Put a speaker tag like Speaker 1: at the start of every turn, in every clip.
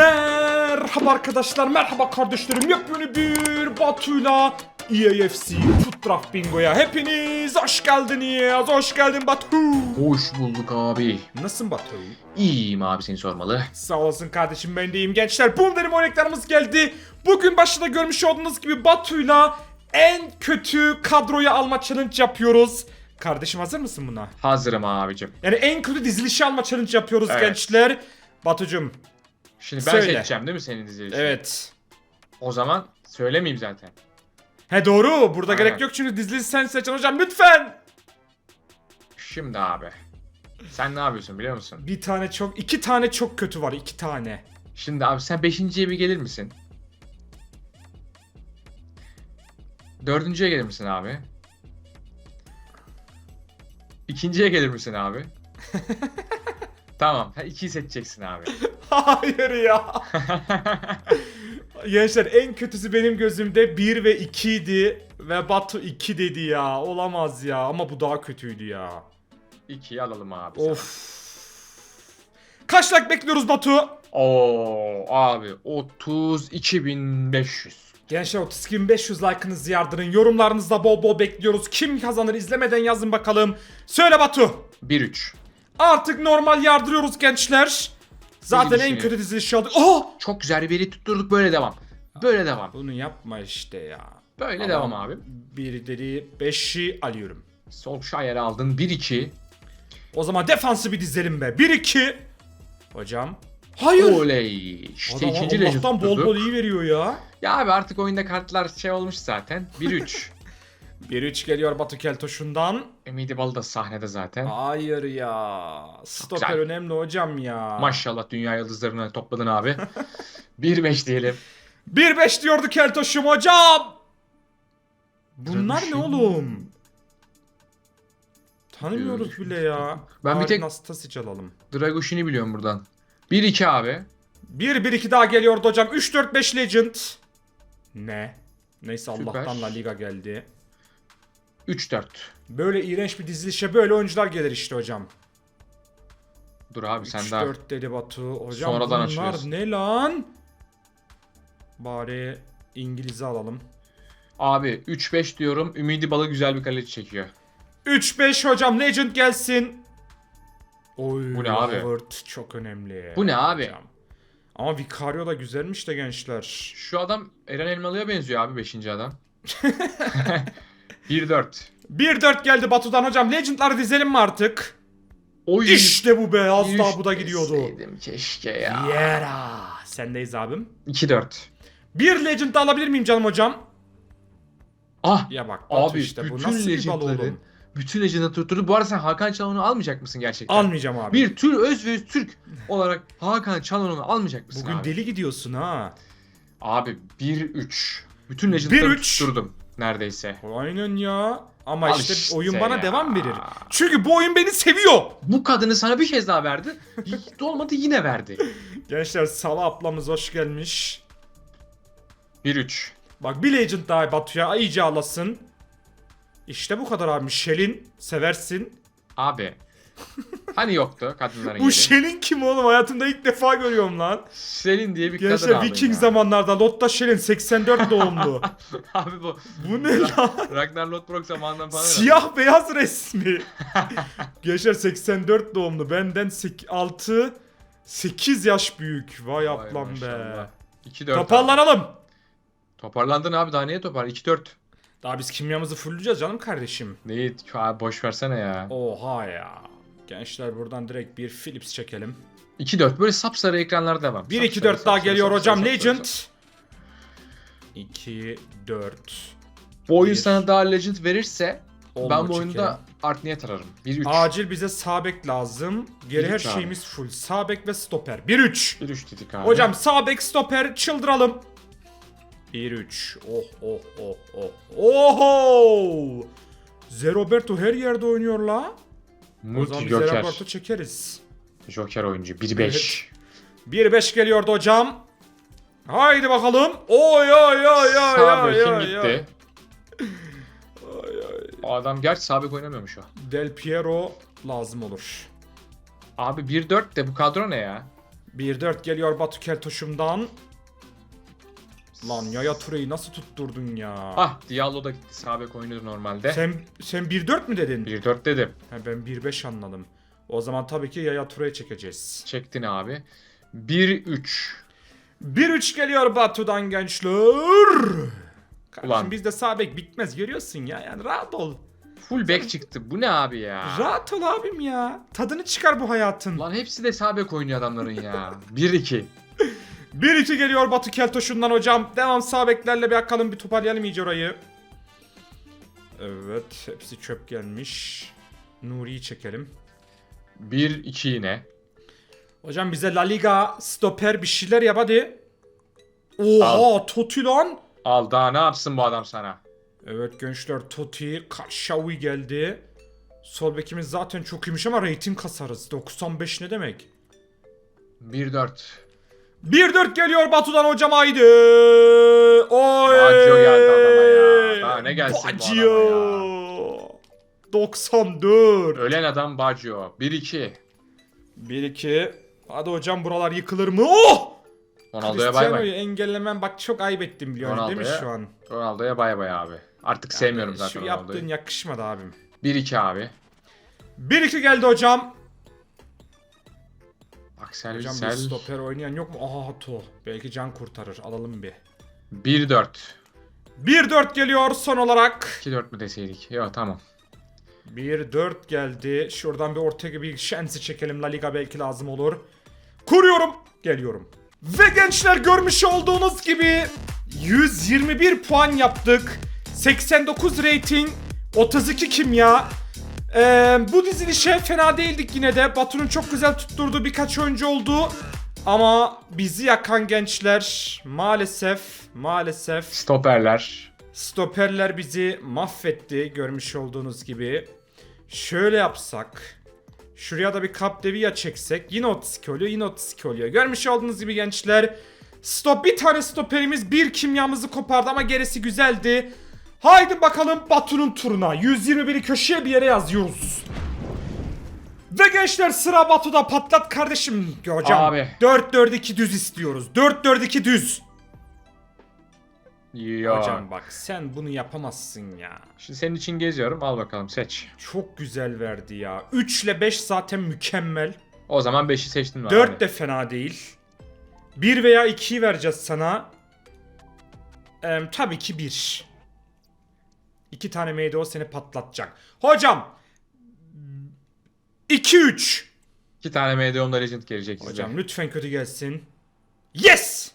Speaker 1: Merhaba arkadaşlar, merhaba kardeşlerim. Yepyeni bir Batu'yla EAFC Foot Draft Bingo'ya hepiniz hoş geldiniz. Hoş geldin Batu.
Speaker 2: Hoş bulduk abi.
Speaker 1: Nasılsın Batu?
Speaker 2: İyiyim abi seni sormalı.
Speaker 1: Sağ olasın kardeşim ben de iyiyim gençler. Boom dedim örneklerimiz geldi. Bugün başta görmüş olduğunuz gibi Batu'yla en kötü kadroyu alma challenge yapıyoruz. Kardeşim hazır mısın buna?
Speaker 2: Hazırım abicim.
Speaker 1: Yani en kötü dizilişi alma challenge yapıyoruz
Speaker 2: Evet.
Speaker 1: gençler. Batucum.
Speaker 2: Şimdi ben
Speaker 1: Söyle.
Speaker 2: seçeceğim değil mi senin dizilişini?
Speaker 1: Evet.
Speaker 2: O zaman söylemeyeyim zaten.
Speaker 1: He doğru. Burada
Speaker 2: Aynen.
Speaker 1: gerek yok çünkü dizili sen seçin hocam lütfen.
Speaker 2: Şimdi abi. Sen ne yapıyorsun biliyor musun?
Speaker 1: Bir tane çok, iki tane çok kötü var. iki tane.
Speaker 2: Şimdi abi sen beşinciye bir gelir misin? Dördüncüye gelir misin abi? İkinciye gelir misin abi? tamam. Ha, ikiyi seçeceksin abi.
Speaker 1: Hayır ya. Gençler en kötüsü benim gözümde 1 ve 2 idi. Ve Batu 2 dedi ya. Olamaz ya. Ama bu daha kötüydü ya.
Speaker 2: İkiyi alalım abi.
Speaker 1: Of. Kaç like bekliyoruz Batu?
Speaker 2: Oo abi 32.500.
Speaker 1: Gençler 32.500 like'ınızı yardırın. Yorumlarınızda bol bol bekliyoruz. Kim kazanır izlemeden yazın bakalım. Söyle Batu.
Speaker 2: 1-3.
Speaker 1: Artık normal yardırıyoruz gençler. Zaten en
Speaker 2: düşünüyorum.
Speaker 1: kötü dizilişi aldık. Oh!
Speaker 2: Çok güzel bir tutturduk böyle devam. Böyle devam.
Speaker 1: Bunu yapma işte ya.
Speaker 2: Böyle devam abi.
Speaker 1: Birileri 5'i alıyorum.
Speaker 2: Solskjaer'i aldın 1-2.
Speaker 1: O zaman defansı bir dizelim be. 1-2. Hocam. Hayır.
Speaker 2: Oley. İşte
Speaker 1: Adam
Speaker 2: ikinci
Speaker 1: Allah'tan bol bol iyi veriyor ya.
Speaker 2: Ya abi artık oyunda kartlar şey olmuş zaten. 1-3.
Speaker 1: 1-3 geliyor Batu Keltoş'undan.
Speaker 2: Ümidi Bal da sahnede zaten.
Speaker 1: Hayır ya. Stoper
Speaker 2: güzel.
Speaker 1: önemli hocam ya.
Speaker 2: Maşallah dünya yıldızlarını topladın abi. 1-5 diyelim.
Speaker 1: 1-5 diyordu Keltoş'um hocam. Bunlar ne oğlum? Tanımıyoruz bile ya.
Speaker 2: Ben bir tek-
Speaker 1: Nastasic alalım.
Speaker 2: Dragoshin'i biliyorum buradan. 1-2 abi.
Speaker 1: 1-1-2 daha geliyordu hocam. 3-4-5 Legend. Ne? Neyse
Speaker 2: Süper.
Speaker 1: Allah'tan La Liga geldi.
Speaker 2: 3-4.
Speaker 1: Böyle iğrenç bir dizilişe böyle oyuncular gelir işte hocam.
Speaker 2: Dur abi sen daha
Speaker 1: 3-4 dedi Batu. Hocam
Speaker 2: Sonradan
Speaker 1: bunlar ne lan? Bari İngiliz'i alalım.
Speaker 2: Abi 3-5 diyorum. Ümidi Bal'ı güzel bir kaleci çekiyor.
Speaker 1: 3-5 hocam Legend gelsin. Oy,
Speaker 2: Bu ne abi?
Speaker 1: Howard çok önemli.
Speaker 2: Bu ne abi?
Speaker 1: Hocam. Ama Vicario da güzelmiş de gençler.
Speaker 2: Şu adam Eren Elmalı'ya benziyor abi 5. adam. 1-4.
Speaker 1: 1-4 geldi Batu'dan hocam. Legend'ları dizelim mi artık?
Speaker 2: Oy.
Speaker 1: İşte bu be. Az daha bu da gidiyordu.
Speaker 2: deseydim keşke ya.
Speaker 1: Yera. Sendeyiz abim.
Speaker 2: 2-4.
Speaker 1: Bir Legend alabilir miyim canım hocam?
Speaker 2: Ah
Speaker 1: Ya bak Batu
Speaker 2: abi
Speaker 1: işte bu
Speaker 2: bütün
Speaker 1: nasıl bir bal
Speaker 2: legendları
Speaker 1: oğlum?
Speaker 2: bütün legend'ı tutturdu. Bu arada sen Hakan Çalhanoğlu almayacak mısın gerçekten?
Speaker 1: Almayacağım abi.
Speaker 2: Bir tür öz ve öz Türk olarak Hakan Çalhanoğlu almayacak mısın
Speaker 1: Bugün
Speaker 2: abi?
Speaker 1: deli gidiyorsun ha.
Speaker 2: Abi 1-3. Bütün legend'ları
Speaker 1: 1-3.
Speaker 2: tutturdum neredeyse.
Speaker 1: Aynen ya. Ama
Speaker 2: Al
Speaker 1: işte,
Speaker 2: işte
Speaker 1: oyun bana
Speaker 2: ya.
Speaker 1: devam verir. Çünkü bu oyun beni seviyor.
Speaker 2: Bu kadını sana bir kez daha verdi. Olmadı yine verdi.
Speaker 1: Gençler Sala ablamız hoş gelmiş.
Speaker 2: 1-3.
Speaker 1: Bak bir Legend daha Batu'ya iyice alasın. İşte bu kadar abi. Shelin seversin.
Speaker 2: Abi. Hani yoktu kadınların
Speaker 1: Bu
Speaker 2: yeri.
Speaker 1: Shelin kim oğlum? Hayatımda ilk defa görüyorum lan.
Speaker 2: Selin diye bir kadın
Speaker 1: Gençler
Speaker 2: aldın
Speaker 1: Viking
Speaker 2: ya.
Speaker 1: zamanlarda Lotta Shelin 84 doğumlu.
Speaker 2: Abi bu
Speaker 1: bu ne lan?
Speaker 2: Ragnar Lothbrok zamanından falan.
Speaker 1: Siyah beyaz resmi. Gençler 84 doğumlu. Benden 6 8 yaş büyük. Vay,
Speaker 2: Vay
Speaker 1: ablam be.
Speaker 2: maşallah. 2-4.
Speaker 1: Toparlanalım.
Speaker 2: Toparlandın abi daha niye topar? 2-4.
Speaker 1: Daha biz kimyamızı fulleyeceğiz canım kardeşim.
Speaker 2: Neyi? Abi boş versene ya.
Speaker 1: Oha ya. Gençler buradan direkt bir Philips çekelim.
Speaker 2: 2-4 böyle sapsarı ekranlar devam.
Speaker 1: 1 2
Speaker 2: Sapsarı,
Speaker 1: 4 daha geliyor
Speaker 2: sapsarı,
Speaker 1: hocam
Speaker 2: sapsarı,
Speaker 1: Legend.
Speaker 2: sapsarı.
Speaker 1: 2 4
Speaker 2: Bu oyun sana daha Legend verirse
Speaker 1: Olma
Speaker 2: ben bu oyunda art niyet ararım. 1-3.
Speaker 1: Acil bize sağ bek lazım. Geri her
Speaker 2: abi.
Speaker 1: şeyimiz full. Sağ bek ve stoper. 1 3.
Speaker 2: 1-3 dedik abi.
Speaker 1: Hocam sağ bek stoper çıldıralım. 1 3. Oh oh oh oh. Oho! Zeroberto her yerde oynuyor la. O
Speaker 2: Multi
Speaker 1: zaman biz
Speaker 2: Joker.
Speaker 1: Zeroberto çekeriz.
Speaker 2: Joker oyuncu 1-5.
Speaker 1: 1 5 geliyordu hocam. Haydi bakalım. Oy oy oy oy
Speaker 2: Sağ
Speaker 1: oy oy
Speaker 2: gitti.
Speaker 1: oy.
Speaker 2: O adam gerçi sağ bek oynamıyormuş o.
Speaker 1: Del Piero lazım olur.
Speaker 2: Abi 1-4 de bu kadro ne ya?
Speaker 1: 1-4 geliyor Batu Keltoş'umdan. Lan Yaya Ture'yi nasıl tutturdun ya?
Speaker 2: Ah Diallo da gitti. Sağ bek normalde.
Speaker 1: Sen sen 1-4 mü dedin?
Speaker 2: 1-4 dedim.
Speaker 1: Ha, ben 1-5 anladım. O zaman tabii ki Yaya Ture'yi çekeceğiz.
Speaker 2: Çektin abi. 1-3.
Speaker 1: 1-3 geliyor Batu'dan gençler. Kardeşim
Speaker 2: Ulan.
Speaker 1: bizde sağ bek bitmez görüyorsun ya. Yani rahat ol.
Speaker 2: Full back çıktı. Bu ne abi ya?
Speaker 1: Rahat ol abim ya. Tadını çıkar bu hayatın.
Speaker 2: Lan hepsi de sağ bek oynuyor adamların ya. 1-2.
Speaker 1: 1-2 geliyor Batu Keltoş'undan hocam. Devam sağ beklerle bir bakalım bir toparlayalım iyice orayı. Evet hepsi çöp gelmiş. Nuri'yi çekelim.
Speaker 2: 1-2 yine.
Speaker 1: Hocam bize La Liga stoper bir şeyler yap hadi. Oha Totti lan.
Speaker 2: Al daha ne yapsın bu adam sana?
Speaker 1: Evet gençler Totti, Kaşavi geldi. Sol bekimiz zaten çok iyiymiş ama rating kasarız. 95 ne demek?
Speaker 2: 1-4.
Speaker 1: 1-4 geliyor Batu'dan hocam haydi. Oy.
Speaker 2: Baggio geldi adama ya. Daha ne gelsin bu
Speaker 1: Baggio. 94.
Speaker 2: Ölen adam Baggio. 1-2.
Speaker 1: 1-2. Hadi hocam buralar yıkılır mı? Oh!
Speaker 2: Ronaldo'ya bay bay.
Speaker 1: engellemem bak çok ayıp ettim biliyorsun değil mi şu an?
Speaker 2: Ronaldo'ya bay bay abi. Artık sevmiyorum zaten
Speaker 1: Şu yaptığın
Speaker 2: Ronaldo'yu.
Speaker 1: yakışmadı abim.
Speaker 2: 1-2 abi.
Speaker 1: 1-2 geldi hocam.
Speaker 2: Aksel
Speaker 1: Hocam bir stoper oynayan yok mu? Aha to. Belki can kurtarır. Alalım bir.
Speaker 2: 1-4.
Speaker 1: 1-4 geliyor son olarak.
Speaker 2: 2-4 mü deseydik? Yok tamam.
Speaker 1: 1-4 geldi. Şuradan bir ortaya bir şansı çekelim. La Liga belki lazım olur. Kuruyorum. Geliyorum. Ve gençler görmüş olduğunuz gibi 121 puan yaptık. 89 rating. 32 kimya. Ee, bu dizilişe fena değildik yine de. Batu'nun çok güzel tutturduğu birkaç oyuncu oldu. Ama bizi yakan gençler maalesef maalesef
Speaker 2: Stoperler.
Speaker 1: Stoperler bizi mahvetti görmüş olduğunuz gibi. Şöyle yapsak. Şuraya da bir Capdevia çeksek. Yine 32 oluyor yine 32 oluyor. Görmüş olduğunuz gibi gençler. Stop bir tane stoperimiz bir kimyamızı kopardı ama gerisi güzeldi. Haydi bakalım Batu'nun turuna. 121'i köşeye bir yere yazıyoruz. Ve gençler sıra Batu'da patlat kardeşim hocam.
Speaker 2: Abi.
Speaker 1: 4-4-2 düz istiyoruz. 4-4-2 düz.
Speaker 2: Yok.
Speaker 1: Hocam bak sen bunu yapamazsın ya.
Speaker 2: Şimdi senin için geziyorum. Al bakalım seç.
Speaker 1: Çok güzel verdi ya. 3 ile 5 zaten mükemmel.
Speaker 2: O zaman 5'i seçtin mi?
Speaker 1: 4
Speaker 2: abi?
Speaker 1: de fena değil. 1 veya 2'yi vereceğiz sana. Ee, tabii ki 1. 2 tane meyde o seni patlatacak. Hocam. 2-3.
Speaker 2: 2 tane Medeon'da Legend gelecek size.
Speaker 1: Hocam lütfen kötü gelsin. Yes!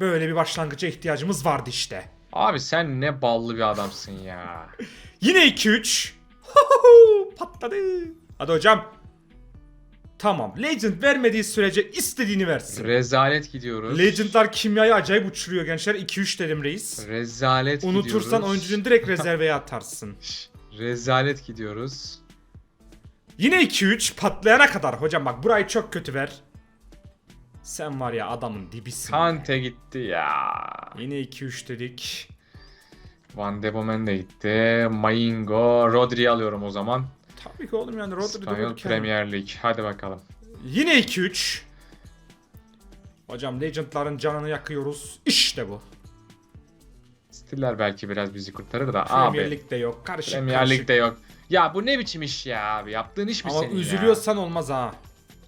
Speaker 1: Böyle bir başlangıca ihtiyacımız vardı işte.
Speaker 2: Abi sen ne ballı bir adamsın ya.
Speaker 1: Yine 2-3. Patladı. Hadi hocam. Tamam. Legend vermediği sürece istediğini versin.
Speaker 2: Rezalet gidiyoruz.
Speaker 1: Legend'lar kimyayı acayip uçuruyor gençler. 2-3 dedim reis.
Speaker 2: Rezalet
Speaker 1: Unutursan
Speaker 2: gidiyoruz.
Speaker 1: oyuncunu direkt rezerveye atarsın.
Speaker 2: Rezalet gidiyoruz.
Speaker 1: Yine 2-3 patlayana kadar. Hocam bak burayı çok kötü ver. Sen var ya adamın dibisin.
Speaker 2: Kante gitti ya.
Speaker 1: Yine 2-3 dedik.
Speaker 2: Van de Bomen de gitti. Maingo. Rodri'yi alıyorum o zaman.
Speaker 1: Tabii ki oğlum yani Rodri
Speaker 2: İspanyol. Premier Lig. Hadi bakalım.
Speaker 1: Yine 2-3. Hocam Legend'ların canını yakıyoruz. İşte bu.
Speaker 2: Stiller belki biraz bizi kurtarır da.
Speaker 1: Premier
Speaker 2: abi.
Speaker 1: Lig'de yok. Karışık
Speaker 2: Premier
Speaker 1: karışık.
Speaker 2: Lig'de yok. Ya bu ne biçim iş ya abi? Yaptığın iş mi
Speaker 1: Ama
Speaker 2: senin ya?
Speaker 1: üzülüyorsan olmaz ha.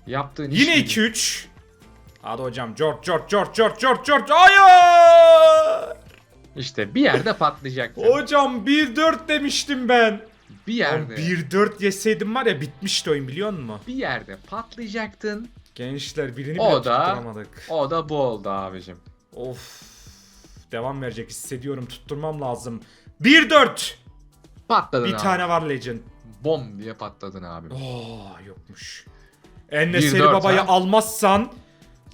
Speaker 2: Yaptığın iş
Speaker 1: Yine
Speaker 2: mi?
Speaker 1: 2-3. Hadi hocam. George, George, George, George, George, George. Hayır!
Speaker 2: İşte bir yerde patlayacak.
Speaker 1: Hocam 1-4 demiştim ben.
Speaker 2: Bir yerde.
Speaker 1: 1-4 yeseydim var ya bitmişti oyun biliyor musun?
Speaker 2: Bir yerde patlayacaktın.
Speaker 1: Gençler birini bile
Speaker 2: O da-
Speaker 1: tutturamadık.
Speaker 2: O da bu oldu abicim.
Speaker 1: Of. Devam verecek hissediyorum. Tutturmam lazım. 1-4.
Speaker 2: Patladın
Speaker 1: Bir
Speaker 2: abi.
Speaker 1: tane var Legend.
Speaker 2: Bom diye patladın abi.
Speaker 1: Oo yokmuş. Enneseri
Speaker 2: 1-4
Speaker 1: Baba'yı almazsan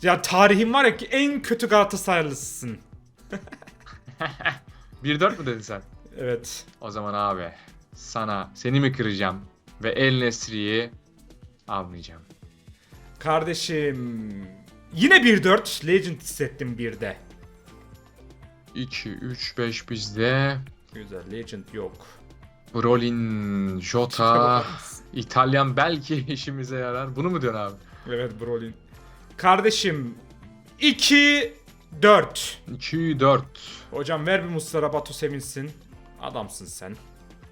Speaker 1: ya tarihin var ya ki en kötü Galatasaraylısın.
Speaker 2: 1-4 mü dedin sen?
Speaker 1: Evet.
Speaker 2: O zaman abi sana seni mi kıracağım ve El Nesri'yi almayacağım.
Speaker 1: Kardeşim yine 1-4 Legend hissettim 1'de.
Speaker 2: 2, 3, 5 bizde.
Speaker 1: Güzel Legend yok.
Speaker 2: Brolin, Jota, İtalyan belki işimize yarar. Bunu mu diyorsun abi?
Speaker 1: Evet Brolin. Kardeşim 2 4.
Speaker 2: 2 4.
Speaker 1: Hocam ver bir Muslera Batu sevinsin. Adamsın sen.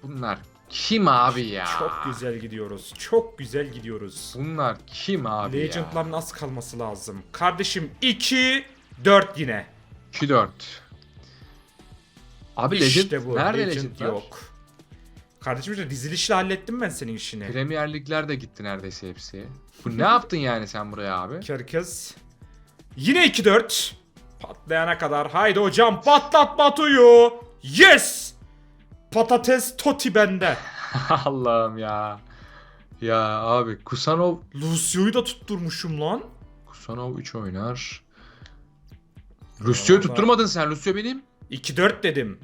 Speaker 2: Bunlar kim abi ya?
Speaker 1: Çok güzel gidiyoruz. Çok güzel gidiyoruz.
Speaker 2: Bunlar kim abi ya?
Speaker 1: Legend'ların az kalması lazım. Kardeşim 2 4 yine.
Speaker 2: 2 4. Abi
Speaker 1: İşte
Speaker 2: Legend
Speaker 1: bu.
Speaker 2: nerede
Speaker 1: Legend
Speaker 2: Legend
Speaker 1: yok. Kardeşim işte dizilişle hallettim ben senin işini.
Speaker 2: Premier Ligler de gitti neredeyse hepsi. Bu ne yaptın yani sen buraya abi?
Speaker 1: Herkes. Yine 2-4. Patlayana kadar. Haydi hocam patlat Batu'yu. Yes. Patates toti bende.
Speaker 2: Allah'ım ya. Ya abi Kusanov
Speaker 1: Lucio'yu da tutturmuşum lan.
Speaker 2: Kusanov 3 oynar. Lucio'yu tutturmadın sen. Lucio benim.
Speaker 1: 2-4 dedim.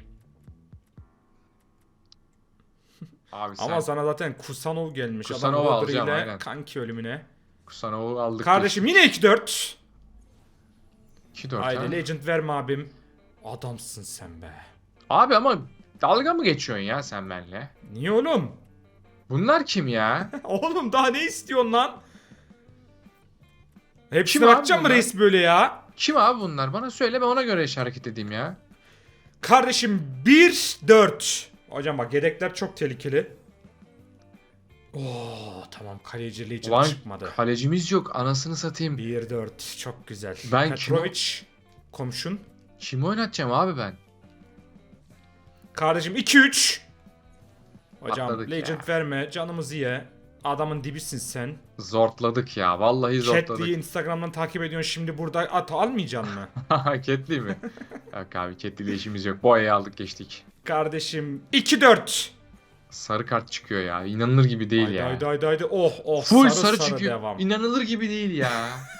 Speaker 2: Abi sen
Speaker 1: Ama sana zaten Kusanov gelmiş.
Speaker 2: Kusanov'u
Speaker 1: Adam
Speaker 2: alacağım,
Speaker 1: Rodri'yle
Speaker 2: aynen.
Speaker 1: Kanki ölümüne.
Speaker 2: Kusanov'u aldık.
Speaker 1: Kardeşim yine 2-4.
Speaker 2: 2 4
Speaker 1: Haydi Legend verme abim. Adamsın sen be.
Speaker 2: Abi ama dalga mı geçiyorsun ya sen benimle?
Speaker 1: Niye oğlum?
Speaker 2: Bunlar kim ya?
Speaker 1: Oğlum daha ne istiyorsun lan? Hepsine
Speaker 2: Kim abi
Speaker 1: bakacağım mı
Speaker 2: bunlar?
Speaker 1: reis böyle ya?
Speaker 2: kim abi bunlar? Bana söyle ben ona göre iş hareket edeyim ya.
Speaker 1: Kardeşim 1-4. Hocam bak yedekler çok tehlikeli. Oo tamam kaleci
Speaker 2: Ulan
Speaker 1: çıkmadı.
Speaker 2: kalecimiz yok anasını satayım.
Speaker 1: 1-4 çok güzel.
Speaker 2: Ben
Speaker 1: Petrovic komşun.
Speaker 2: Kimi oynatacağım abi ben?
Speaker 1: Kardeşim 2-3. Hocam
Speaker 2: Atladık
Speaker 1: Legend
Speaker 2: ya.
Speaker 1: verme canımızı ye. Adamın dibisin sen.
Speaker 2: Zortladık ya. Vallahi zortladık.
Speaker 1: Instagram'dan takip ediyorsun şimdi burada at almayacaksın mı?
Speaker 2: Ketli mi? yok abi ile işimiz yok. Bu ayı aldık geçtik.
Speaker 1: Kardeşim 2-4.
Speaker 2: Sarı kart çıkıyor ya. İnanılır gibi değil
Speaker 1: Haydi
Speaker 2: ya.
Speaker 1: haydi haydi haydi. Oh oh
Speaker 2: Full
Speaker 1: sarı,
Speaker 2: sarı,
Speaker 1: sarı
Speaker 2: çıkıyor.
Speaker 1: devam.
Speaker 2: İnanılır gibi değil ya.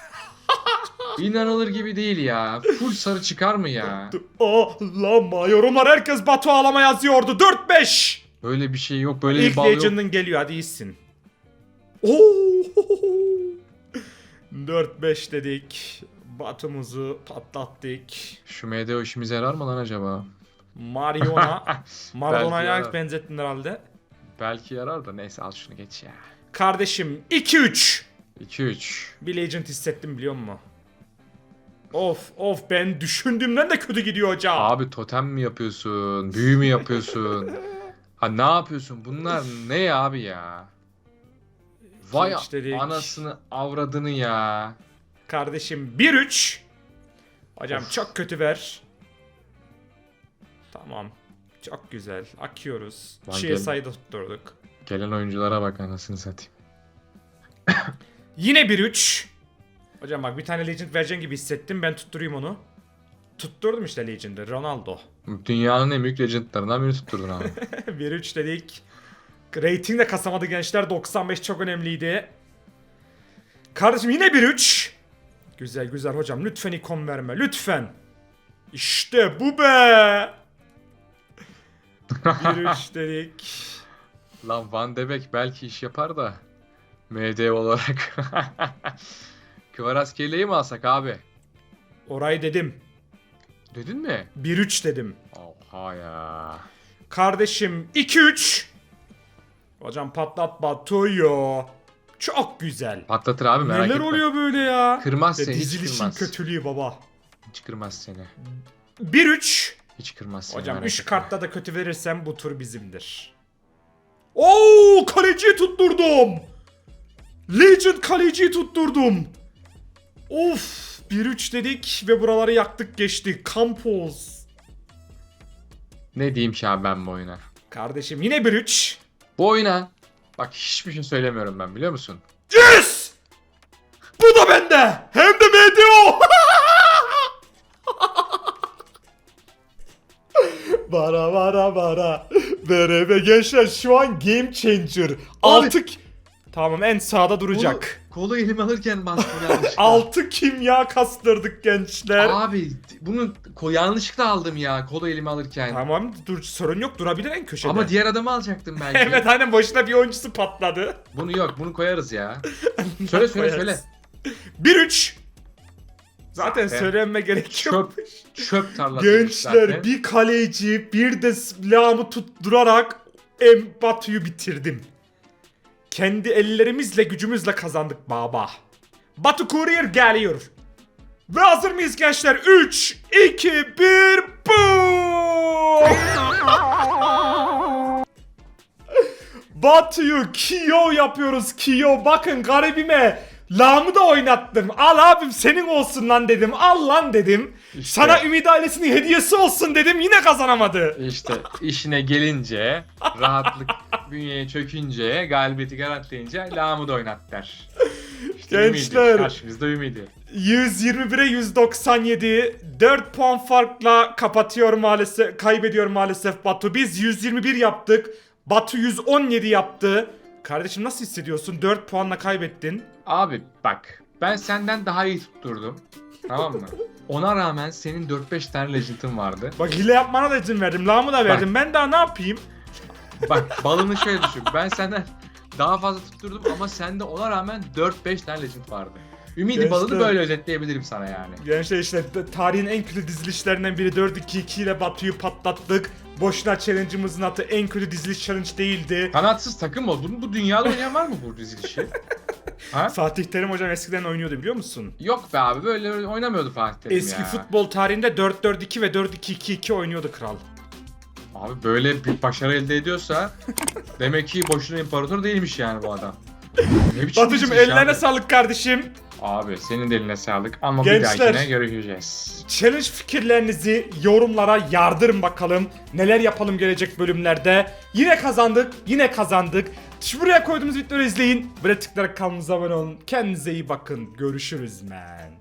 Speaker 2: İnanılır gibi değil ya. Full sarı çıkar mı ya?
Speaker 1: Ağlama. Yorumlar herkes Batu ağlama yazıyordu. 4-5.
Speaker 2: Böyle bir şey yok. Böyle
Speaker 1: İlk
Speaker 2: bir bal yok.
Speaker 1: Legend'ın geliyor hadi iyisin. Oo. 4-5 dedik. Batu'muzu patlattık.
Speaker 2: Şu MDO işimize yarar mı lan acaba?
Speaker 1: Mariona. Maradona'ya
Speaker 2: yarar.
Speaker 1: benzettin herhalde.
Speaker 2: Belki yarar da neyse al şunu geç ya.
Speaker 1: Kardeşim 2-3.
Speaker 2: 2-3.
Speaker 1: Bir Legend hissettim biliyor musun? Of of ben düşündüğümden de kötü gidiyor hocam.
Speaker 2: Abi totem mi yapıyorsun? Büyü mü yapıyorsun? Ha ne yapıyorsun? Bunlar ne ya abi ya? Vay
Speaker 1: dedik.
Speaker 2: anasını avradını ya.
Speaker 1: Kardeşim 1-3. Hocam
Speaker 2: Of.
Speaker 1: çok kötü ver. Tamam. Çok güzel. Akıyoruz.
Speaker 2: Lan
Speaker 1: CSI'yi da tutturduk.
Speaker 2: Gelen oyunculara bak anasını satayım.
Speaker 1: Yine 1-3. Hocam bak bir tane Legend vereceğim gibi hissettim. Ben tutturayım onu. Tutturdum işte Legend'ı. Ronaldo.
Speaker 2: Dünyanın en büyük legendlarından birini tutturdun abi.
Speaker 1: 1-3 dedik. Rating de kasamadı gençler. 95 çok önemliydi. Kardeşim yine 1-3. Güzel güzel hocam. Lütfen ikon verme. Lütfen. İşte bu be. 1-3 dedik.
Speaker 2: Lan Van de Beek belki iş yapar da. MD olarak. Kvaratskheilia'yı mi alsak abi?
Speaker 1: Orayı dedim.
Speaker 2: Dedin mi?
Speaker 1: 1-3 dedim.
Speaker 2: Oha ya.
Speaker 1: Kardeşim 2-3. Hocam patlat Batu'yu. Çok güzel.
Speaker 2: Patlatır abi merak
Speaker 1: Neler
Speaker 2: etme.
Speaker 1: oluyor böyle ya?
Speaker 2: Kırmaz seni hiç
Speaker 1: dizilişin
Speaker 2: kırmaz.
Speaker 1: kötülüğü baba.
Speaker 2: Hiç kırmaz seni.
Speaker 1: 1-3.
Speaker 2: Hiç kırmaz seni.
Speaker 1: Hocam
Speaker 2: merak
Speaker 1: 3
Speaker 2: etme.
Speaker 1: kartta da kötü verirsem bu tur bizimdir. Oo kaleciyi tutturdum. Legend kaleciyi tutturdum. Of 1-3 dedik ve buraları yaktık geçtik. Campos.
Speaker 2: Ne diyeyim ki abi ben bu oyuna?
Speaker 1: Kardeşim yine 1-3.
Speaker 2: Bu oyuna bak hiçbir şey söylemiyorum ben biliyor musun?
Speaker 1: Yes! Bu da bende. Hem de MDO. bara bara bara. Bere ve gençler şu an game changer. Altı... Tamam en sağda duracak.
Speaker 2: Kolu, kolu elime alırken bastım yanlışlıkla.
Speaker 1: Altı kimya kastırdık gençler.
Speaker 2: Abi bunu ko- yanlışlıkla aldım ya kolu elime alırken.
Speaker 1: Tamam dur sorun yok durabilir en köşede.
Speaker 2: Ama diğer adamı alacaktım belki.
Speaker 1: evet aynen boşuna bir oyuncusu patladı.
Speaker 2: Bunu yok bunu koyarız ya. söyle söyle söyle.
Speaker 1: Koyarız. 1-3. Zaten
Speaker 2: Zaten
Speaker 1: söylenme gerek yok.
Speaker 2: Çöp, çöp tarlası.
Speaker 1: Gençler
Speaker 2: zaten.
Speaker 1: bir kaleci bir de silahımı tutturarak Mbatu'yu bitirdim. Kendi ellerimizle gücümüzle kazandık baba. Batu Courier geliyor. Ve hazır mıyız gençler? 3, 2, 1, boom! Batu'yu Kiyo yapıyoruz Kiyo. Bakın garibime Lam'ı da oynattım. Al abim senin olsun lan dedim. Al lan dedim.
Speaker 2: İşte.
Speaker 1: Sana Ümit ailesinin hediyesi olsun dedim. Yine kazanamadı.
Speaker 2: İşte işine gelince, rahatlık bünyeye çökünce, galibiyeti garantileyince lağımı da oynat der. İşte
Speaker 1: Gençler.
Speaker 2: Ümidi, karşımızda ümidi.
Speaker 1: 121'e 197 4 puan farkla kapatıyor maalesef kaybediyor maalesef Batu. Biz 121 yaptık. Batu 117 yaptı. Kardeşim nasıl hissediyorsun? 4 puanla kaybettin.
Speaker 2: Abi bak, ben senden daha iyi tutturdum. tamam mı? Ona rağmen senin 4-5 tane legend'ın vardı.
Speaker 1: Bak hile yapmana da izin verdim. Lağımı da verdim. Ben daha ne yapayım?
Speaker 2: Bak balını şöyle düşün. Ben senden daha fazla tutturdum ama sende ona rağmen 4-5 tane legend vardı. Ümidi
Speaker 1: Gençler.
Speaker 2: balını böyle özetleyebilirim sana yani.
Speaker 1: Gençler işte tarihin en kötü dizilişlerinden biri 4-2-2 ile Batu'yu patlattık. Boşuna challenge'ımızın adı en kötü diziliş challenge değildi.
Speaker 2: Kanatsız takım ol. Bunu bu dünyada oynayan var mı bu dizilişi? Ha?
Speaker 1: Fatih Terim hocam eskiden oynuyordu biliyor musun?
Speaker 2: Yok be abi böyle oynamıyordu Fatih Terim
Speaker 1: Eski
Speaker 2: ya.
Speaker 1: futbol tarihinde 4-4-2 ve 4-2-2-2 oynuyordu kral.
Speaker 2: Abi böyle bir başarı elde ediyorsa demek ki boşuna imparator değilmiş yani bu adam. Ne biçim
Speaker 1: Batucuğum
Speaker 2: diziliş
Speaker 1: ellerine
Speaker 2: abi?
Speaker 1: sağlık kardeşim.
Speaker 2: Abi senin de eline sağlık ama
Speaker 1: Gençler.
Speaker 2: bir dahakine görüşeceğiz.
Speaker 1: Challenge fikirlerinizi yorumlara yardırın bakalım. Neler yapalım gelecek bölümlerde. Yine kazandık, yine kazandık. Şu buraya koyduğumuz videoları izleyin. Buraya tıklayarak kanalımıza abone olun. Kendinize iyi bakın. Görüşürüz men.